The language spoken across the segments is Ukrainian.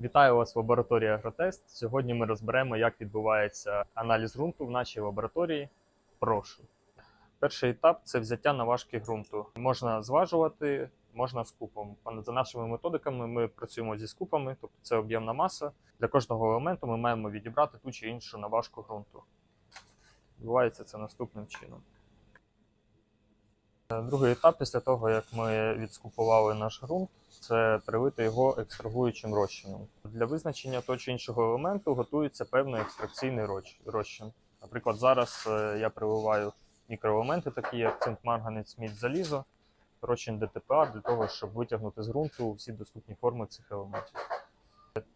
Вітаю вас в лабораторії Агротест. Сьогодні ми розберемо, як відбувається аналіз ґрунту в нашій лабораторії. Прошу. Перший етап це взяття наважки ґрунту. Можна зважувати, можна скупом. За нашими методиками ми працюємо зі скупами, тобто це об'ємна маса. Для кожного елементу ми маємо відібрати ту чи іншу наважку ґрунту. Відбувається це наступним чином. Другий етап після того, як ми відскупували наш ґрунт, це привити його екстрагуючим розчином. Для визначення того чи іншого елементу готується певний екстракційний розчин. Наприклад, зараз е, я прививаю мікроелементи, такі як цинк, марганець, мідь, залізо, розчин ДТПА для того, щоб витягнути з ґрунту всі доступні форми цих елементів.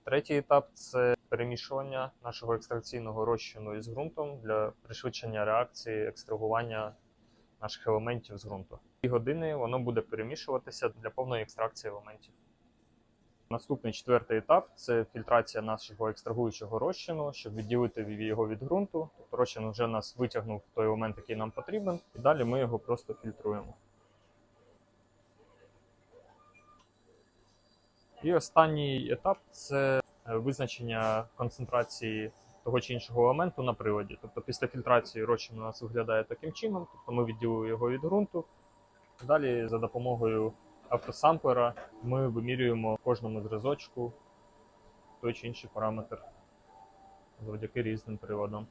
Третій етап це перемішування нашого екстракційного розчину із ґрунтом для пришвидшення реакції екстрагування наших елементів з ґрунту. Дві години воно буде перемішуватися для повної екстракції елементів. Наступний четвертий етап це фільтрація нашого екстрагуючого розчину, щоб відділити його від ґрунту. Тобто розчин вже нас витягнув той елемент, який нам потрібен, і далі ми його просто фільтруємо. І останній етап це е, визначення концентрації того чи іншого елементу на приводі. Тобто після фільтрації розчин у нас виглядає таким чином, тобто ми відділили його від ґрунту. Далі за допомогою автосамплера ми вимірюємо кожному зразочку той чи інший параметр завдяки різним приводам.